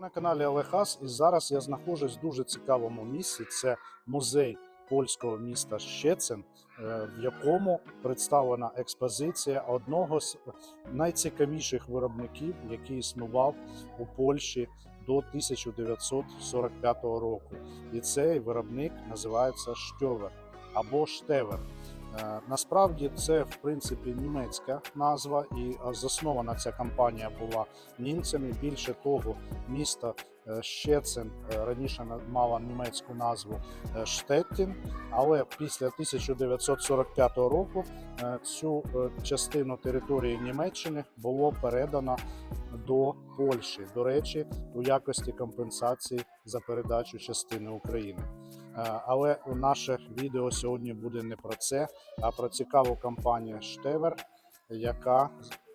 На каналі Олег Ас, і зараз я знаходжусь в дуже цікавому місці. Це музей польського міста Щецин, е, в якому представлена експозиція одного з найцікавіших виробників, який існував у Польщі до 1945 року. І цей виробник називається Штьовер або Штевер. Е, Насправді це в принципі німецька назва, і е, заснована ця компанія була німцями. Більше того, місто е, Щецин раніше мало німецьку назву Штеттін, але після 1945 року цю частину території Німеччини було передано до Польщі. До речі, у якості компенсації за передачу частини України. Е, Але наше відео сьогодні буде не про це, а про цікаву компанію Штевер, яка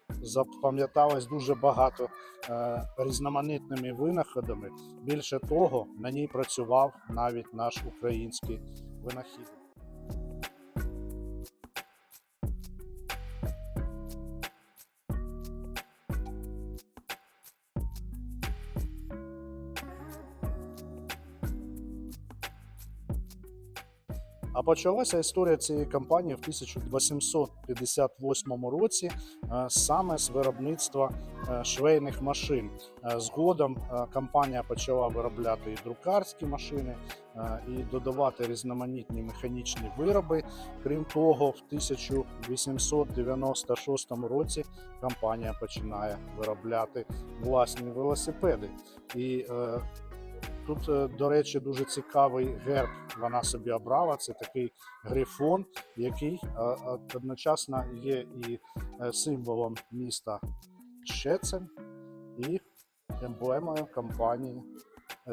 запам'яталась дуже багато е, різноманітними винаходами. Більше того, на ній працював навіть наш український винахідник. Почалася історія цієї компанії в 1858 році е, саме з виробництва е, швейних машин. Е, Згодом компанія почала виробляти і друкарські машини, і додавати різноманітні механічні вироби. Крім того, в 1896 році компанія починає виробляти власні велосипеди. І Тут, е, до речі, дуже цікавий герб вона собі обрала. Це такий грифон, який е, е, одночасно є і символом міста Щецин і емблемою компанії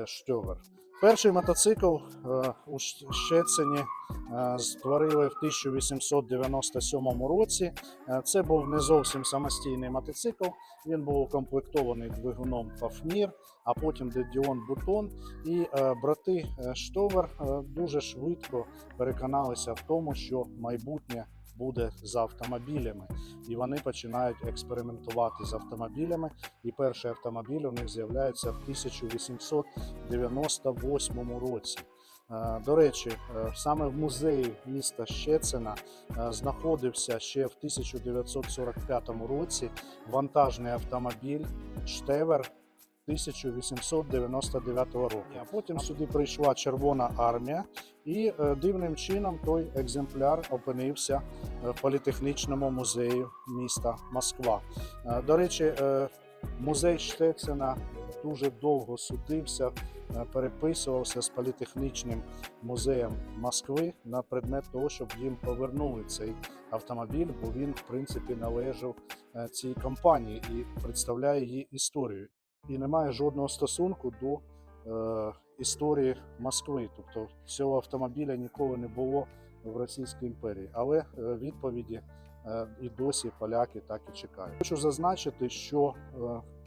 Штьовер. Перший мотоцикл е, у Щецині е, створили в 1897 році. Е, Це був не зовсім самостійний мотоцикл. Він був укомплектований двигуном Фафнір, а потім Дедіон Бутон. І брати Штовер дуже швидко переконалися в тому, що майбутнє буде за автомобілями, і вони починають експериментувати з автомобілями. І перший автомобіль у них з'являється в 1898 році. Е, До речі, е, саме в музеї міста Щецина е, знаходився ще в 1945 році вантажний автомобіль Штевер 1899 року. А потім сюди прийшла Червона армія, і е, дивним чином той екземпляр опинився е, в політехнічному музеї міста Москва. Е, До речі, музей Штецена дуже довго судився, переписувався з політехнічним музеєм Москви на предмет того, щоб їм повернули цей автомобіль, бо він, в принципі, належав цій компанії і представляє її історію і не має жодного стосунку до е, історії Москви. Тобто цього автомобіля ніколи не було в Російській імперії. Але е, відповіді е, і досі поляки так і чекають. Хочу зазначити, що е,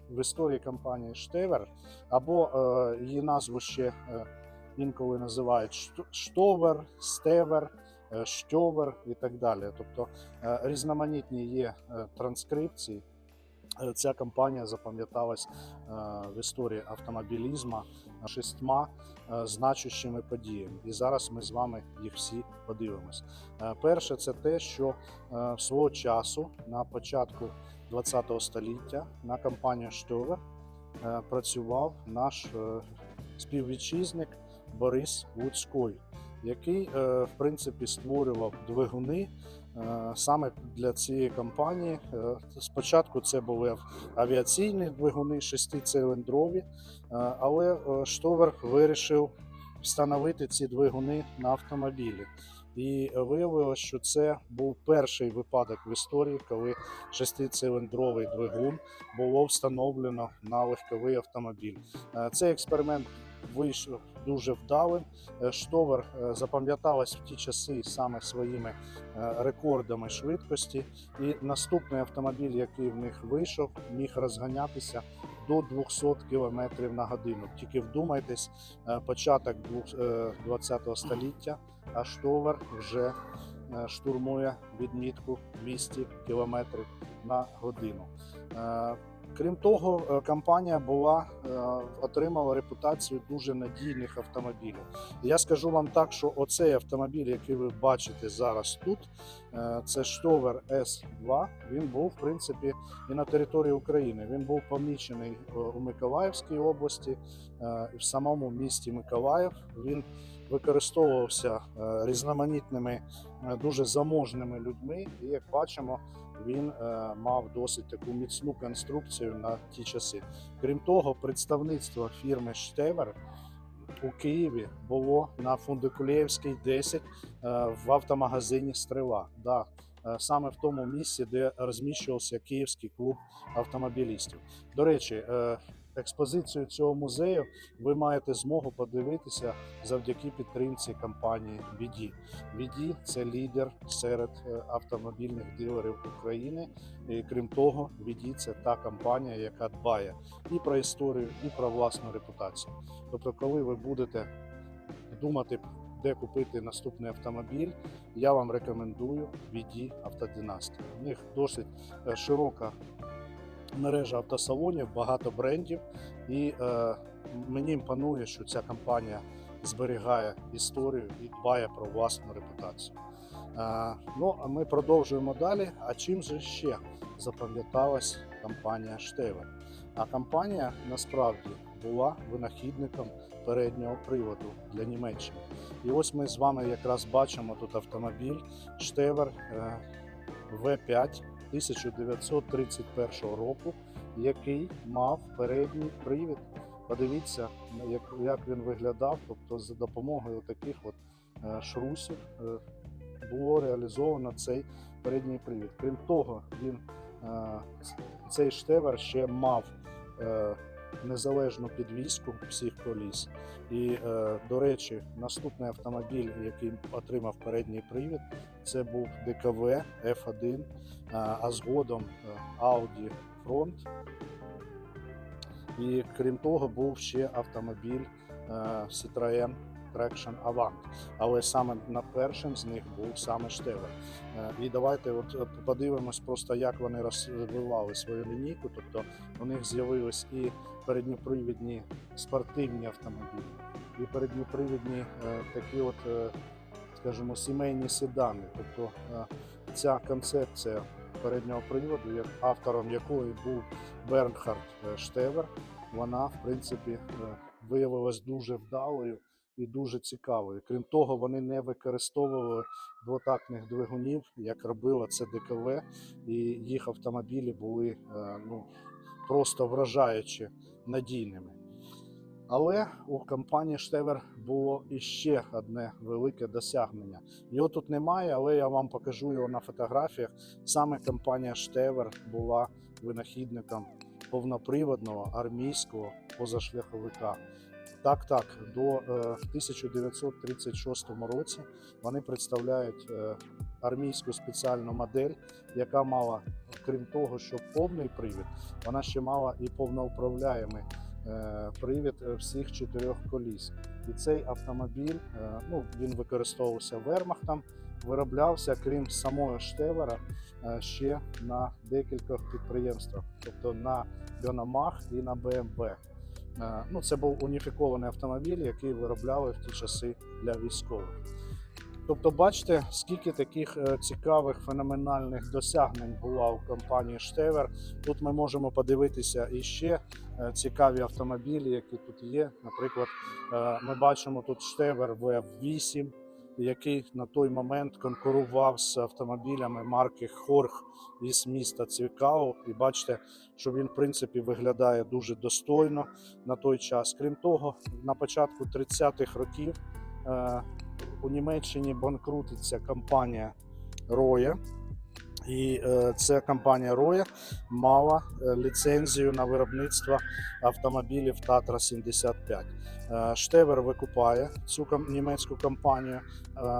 в історії компанії Штевер або е, її назву ще е, інколи називають Штовер, Стевер. е, Штьовер і так далі. Тобто е, різноманітні є е, транскрипції, Е, Ця компанія запам'яталась е, в історії автомобілізму шістьма е, значущими подіями. І зараз ми з вами їх всі подивимось. Е, Перше, це те, що е, свого часу на початку ХХ століття на компанію Штовер е, працював наш е, співвітчизник Борис Луцький, який е, в принципі створював двигуни е, саме для цієї компанії. Е, Спочатку це були авіаційні двигуни, шестициліндрові, е, але е, Штовер вирішив встановити ці двигуни на автомобілі. І виявилося, що це був перший випадок в історії, коли шестициліндровий двигун було встановлено на легковий автомобіль. Е, Цей експеримент вийшов дуже вдалим. Е, Штовер е, запам'яталась в ті часи саме своїми рекордами швидкості. І наступний автомобіль, який в них вийшов, міг розганятися до 200 км на годину. Тільки вдумайтесь, е, початок двох- е, 20 століття, а Штовер вже е, штурмує відмітку 200 км на годину. Крім того, е, компанія була е, отримала репутацію дуже надійних автомобілів. Я скажу вам так, що оцей автомобіль, який ви бачите зараз тут, е, це Штовер С2. Він був в принципі і на території України. Він був помічений у Миколаївській області, в самому місті Миколаїв. Він використовувався е, різноманітними е, дуже заможними людьми, і як бачимо, він е, мав досить таку міцну конструкцію на ті часи. Крім того, представництво фірми Штевер у Києві було на Фундикулєвській 10 е, в автомагазині Стрела. Да, саме в тому місці, де розміщувався Київський клуб автомобілістів. До речі, експозицію цього музею ви маєте змогу подивитися завдяки підтримці компанії BD. BD – це лідер серед е, автомобільних дилерів України. І крім того, BD – це та компанія, яка дбає і про історію, і про власну репутацію. Тобто, коли ви будете думати, де купити наступний автомобіль, я вам рекомендую BD Автодинастія. У них досить е, широка мережа автосалонів, багато брендів, і е, мені імпонує, що ця компанія зберігає історію і дбає про власну репутацію. Е, ну, а ми продовжуємо далі. А чим же ще запам'яталась компанія Штевер? А компанія насправді була винахідником переднього приводу для Німеччини. І ось ми з вами якраз бачимо тут автомобіль Штевер е, В5 1931 року, який мав передній привід. Подивіться, як, як він виглядав. Тобто, за допомогою таких от е, шрусів е, було реалізовано цей передній привід. Крім того, він е, цей штевер ще мав незалежну підвіску всіх коліс. І, е, до речі, наступний автомобіль, який отримав передній привід, це був ДКВ F1, е, а згодом е, Audi Front. І крім того, був ще автомобіль е, Citroën Traction Avant. Але саме на першим з них був саме Штевер. Е, І давайте от е, подивимось просто, як вони розвивали свою лінійку. Тобто у них з'явились і передньопривідні спортивні автомобілі, і передньопривідні е, такі от, скажімо, сімейні седани. Тобто ця концепція переднього приводу, як автором якої був Бернхард Штевер, вона в принципі виявилась дуже вдалою і дуже цікавою. Крім того, вони не використовували двотактних двигунів, як робила це ДКВ, і їх автомобілі були е, ну, просто вражаючи надійними. Але у компанії Штевер було іще одне велике досягнення. Його тут немає, але я вам покажу його на фотографіях. Саме компанія Штевер була винахідником повноприводного армійського позашляховика. Так, так, до е, 1936 році вони представляють е, армійську спеціальну модель, яка мала, крім того, що повний привід, вона ще мала і повноуправляємий е, привід е, всіх чотирьох коліс. І цей автомобіль е, ну, він використовувався вермахтом, вироблявся, крім самого Штевера, е, ще на декількох підприємствах, тобто на Гономах і на БМВ. Е, Ну, це був уніфікований автомобіль, який виробляли в ті часи для військових. Тобто, бачите, скільки таких е, цікавих феноменальних досягнень була у компанії Штевер. Тут ми можемо подивитися і ще е, цікаві автомобілі, які тут є. Наприклад, ми бачимо тут Штевер V8, який на той момент конкурував з автомобілями марки Хорг із міста Цвікау. І бачите, що він в принципі виглядає дуже достойно на той час. Крім того, на початку 30-х років е, у Німеччині банкрутиться компанія Роя. І е, ця компанія Роя мала е, ліцензію на виробництво автомобілів Татра 75. Е, Штевер викупає цю німецьку компанію,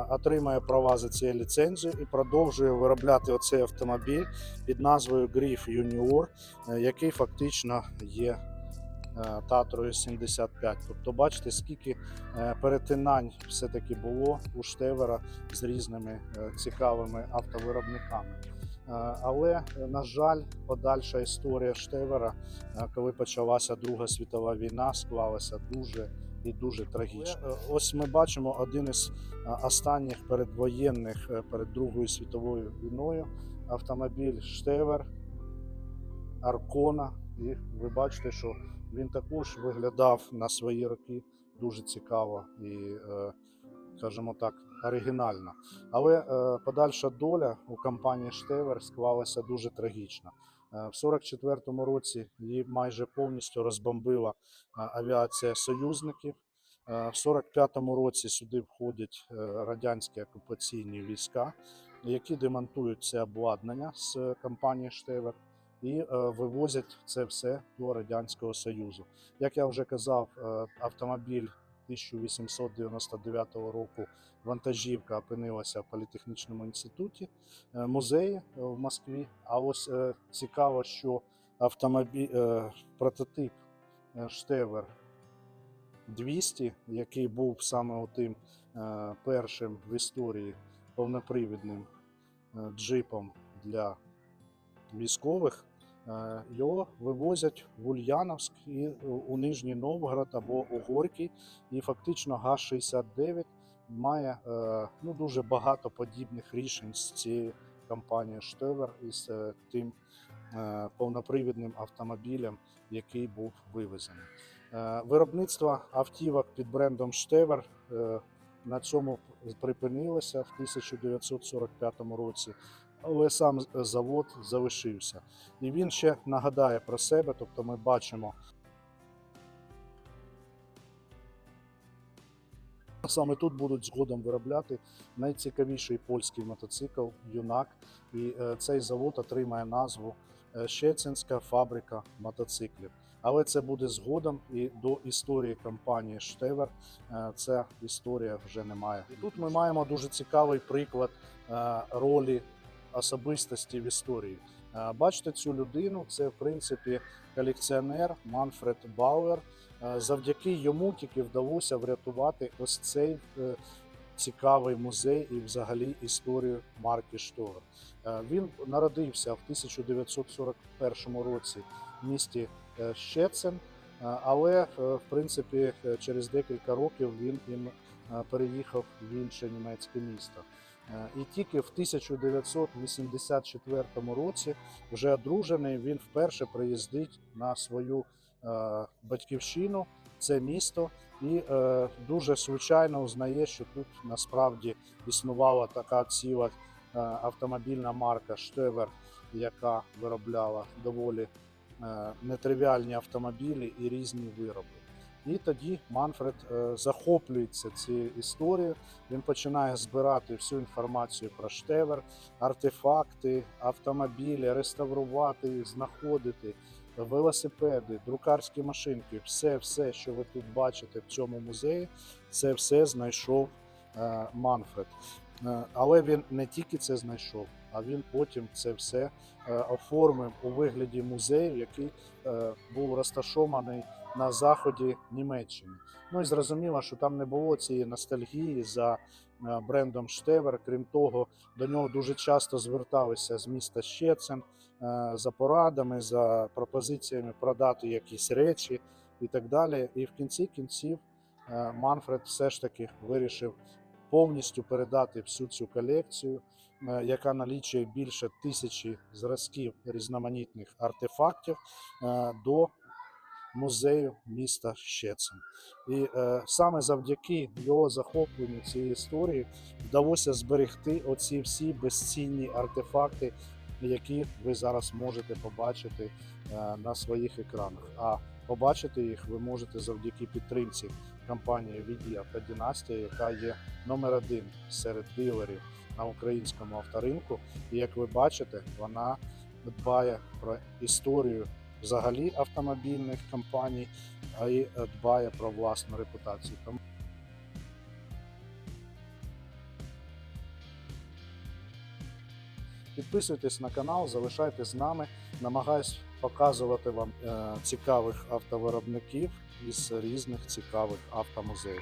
отримує права за цією ліцензією і продовжує виробляти оцей автомобіль під назвою Гріф Юніор, який фактично є Татрою 75. Тобто, бачите, скільки перетинань все-таки було у Штевера з різними цікавими автовиробниками. Але, е, на жаль, подальша історія Штевера, е, коли почалася Друга світова війна, склалася дуже і дуже трагічно. Е, Ось ми бачимо один із останніх передвоєнних перед Другою світовою війною автомобіль Штевер Аркона. І ви бачите, що він також виглядав на свої роки дуже цікаво і, скажімо так, оригінально. Але е, подальша доля у компанії Штевер склалася дуже трагічно. Е, В 44-му році її майже повністю розбомбила е, авіація союзників. В 45-му році сюди входять радянські окупаційні війська, які демонтують це обладнання з компанії Штевер і вивозять це все до Радянського Союзу. Як я вже казав, автомобіль 1899 року вантажівка опинилася в політехнічному інституті е, музеї е, в Москві. А ось е, цікаво, що автомобіль прототип Штевер 200, який був саме тим першим в історії повнопривідним джипом для військових. Е, Його вивозять в Ульяновськ і у Нижній Новгород або у Горький. І фактично ГАЗ-69 має е, ну, дуже багато подібних рішень з цією компанією Штевер і з е, тим е, повнопривідним автомобілем, який був вивезений. Е, Виробництво автівок під брендом Штевер е, на цьому припинилося в 1945 році але сам завод залишився. І він ще нагадає про себе, тобто ми бачимо. Саме тут будуть згодом виробляти найцікавіший польський мотоцикл Юнак. І е, цей завод отримає назву е, Щецинська фабрика мотоциклів. Але це буде згодом і до історії компанії Штевер. е, Ця історія вже немає. І тут ми маємо дуже цікавий приклад е, ролі особистості в історії. Е, Бачите цю людину, це в принципі колекціонер Манфред Бауер. Е, Завдяки йому тільки вдалося врятувати ось цей е, цікавий музей і взагалі історію марки Штовер. Е, Він народився в 1941 році в місті Щецин, е, але в принципі через декілька років він переїхав в інше німецьке місто. Е, І тільки в 1984 році, вже одружений, він вперше приїздить на свою е, батьківщину, це місто, і е, дуже звичайно узнає, що тут насправді існувала така ціла автомобільна марка Штевер, яка виробляла доволі нетривіальні автомобілі і різні вироби. І тоді Манфред е, захоплюється цією історією. Він починає збирати всю інформацію про штевер, артефакти, автомобілі, реставрувати їх, знаходити, велосипеди, друкарські машинки, все, все, що ви тут бачите в цьому музеї, це все знайшов е, Манфред. Е, Але він не тільки це знайшов, а він потім це все оформив у вигляді музею, який був розташований на заході Німеччини. Ну і зрозуміло, що там не було цієї ностальгії за е, брендом Штевер. Крім того, до нього дуже часто зверталися з міста Щецин е, за порадами, за пропозиціями продати якісь речі і так далі. І в кінці кінців е, Манфред все ж таки вирішив повністю передати всю цю колекцію, яка налічує більше тисячі зразків різноманітних артефактів до музею міста Щецин. І е, саме завдяки його захопленню цієї історії вдалося зберегти оці всі безцінні артефакти, які ви зараз можете побачити е, на своїх екранах. А побачити їх ви можете завдяки підтримці компанії Відія та Дінастія, яка є номер один серед дилерів на українському авторинку. І як ви бачите, вона дбає про історію взагалі автомобільних компаній, а й дбає про власну репутацію. Підписуйтесь на канал, залишайтесь з нами. Намагаюсь показувати вам е, цікавих автовиробників із різних цікавих автомузеїв.